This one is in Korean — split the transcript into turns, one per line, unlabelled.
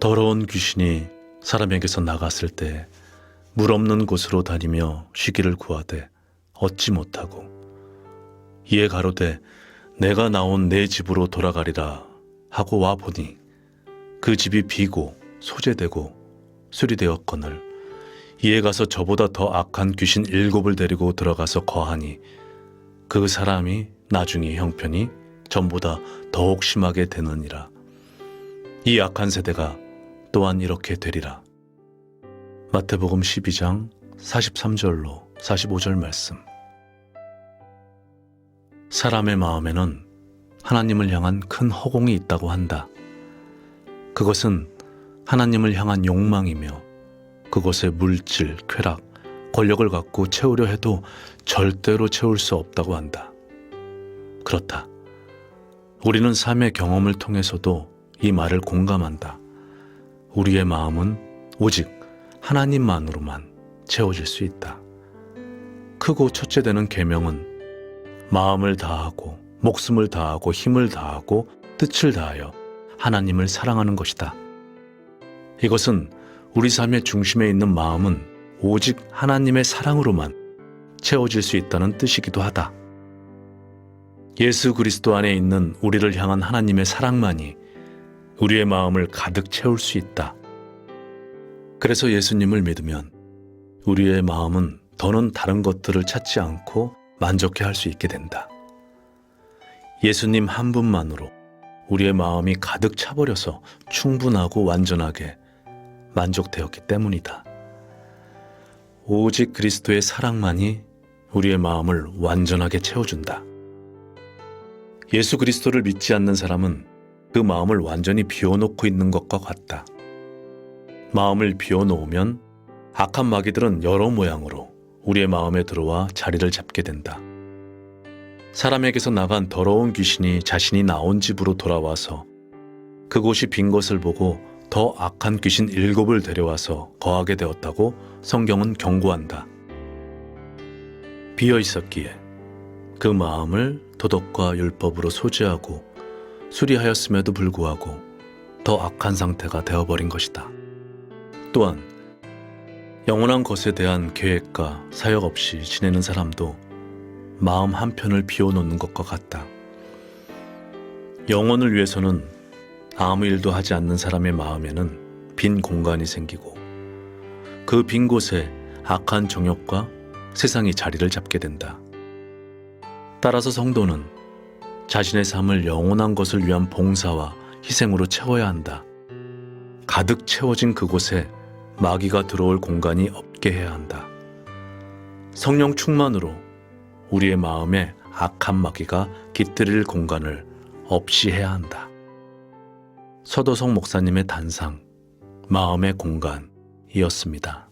더러운 귀신이 사람에게서 나갔을 때 물 없는 곳으로 다니며 쉬기를 구하되 얻지 못하고 이에 가로되 내가 나온 내 집으로 돌아가리라 하고 와 보니 그 집이 비고 소재되고 수리되었거늘 이에 가서 저보다 더 악한 귀신 일곱을 데리고 들어가서 거하니 그 사람이 나중에 형편이 전보다 더욱 심하게 되느니라. 이 악한 세대가 또한 이렇게 되리라 마태복음 12장 43절로 45절 말씀 사람의 마음에는 하나님을 향한 큰 허공이 있다고 한다. 그것은 하나님을 향한 욕망이며 그것의 물질, 쾌락, 권력을 갖고 채우려 해도 절대로 채울 수 없다고 한다. 그렇다. 우리는 삶의 경험을 통해서도 이 말을 공감한다. 우리의 마음은 오직 하나님만으로만 채워질 수 있다. 크고 첫째 되는 계명은 마음을 다하고 목숨을 다하고 힘을 다하고 뜻을 다하여 하나님을 사랑하는 것이다. 이것은 우리 삶의 중심에 있는 마음은 오직 하나님의 사랑으로만 채워질 수 있다는 뜻이기도 하다. 예수 그리스도 안에 있는 우리를 향한 하나님의 사랑만이 우리의 마음을 가득 채울 수 있다. 그래서 예수님을 믿으면 우리의 마음은 더는 다른 것들을 찾지 않고 만족해 할 수 있게 된다. 예수님 한 분만으로 우리의 마음이 가득 차버려서 충분하고 완전하게 만족되었기 때문이다. 오직 그리스도의 사랑만이 우리의 마음을 완전하게 채워준다. 예수 그리스도를 믿지 않는 사람은 그 마음을 완전히 비워놓고 있는 것과 같다. 마음을 비워놓으면 악한 마귀들은 여러 모양으로 우리의 마음에 들어와 자리를 잡게 된다. 사람에게서 나간 더러운 귀신이 자신이 나온 집으로 돌아와서 그곳이 빈 것을 보고 더 악한 귀신 일곱을 데려와서 거하게 되었다고 성경은 경고한다. 비어 있었기에 그 마음을 도덕과 율법으로 소지하고 수리하였음에도 불구하고 더 악한 상태가 되어버린 것이다. 또한 영원한 것에 대한 계획과 사역 없이 지내는 사람도 마음 한편을 비워놓는 것과 같다. 영혼을 위해서는 아무 일도 하지 않는 사람의 마음에는 빈 공간이 생기고 그 빈 곳에 악한 정욕과 세상이 자리를 잡게 된다. 따라서 성도는 자신의 삶을 영원한 것을 위한 봉사와 희생으로 채워야 한다. 가득 채워진 그곳에 마귀가 들어올 공간이 없게 해야 한다. 성령 충만으로 우리의 마음에 악한 마귀가 깃들일 공간을 없이 해야 한다. 서도성 목사님의 단상, 마음의 공간이었습니다.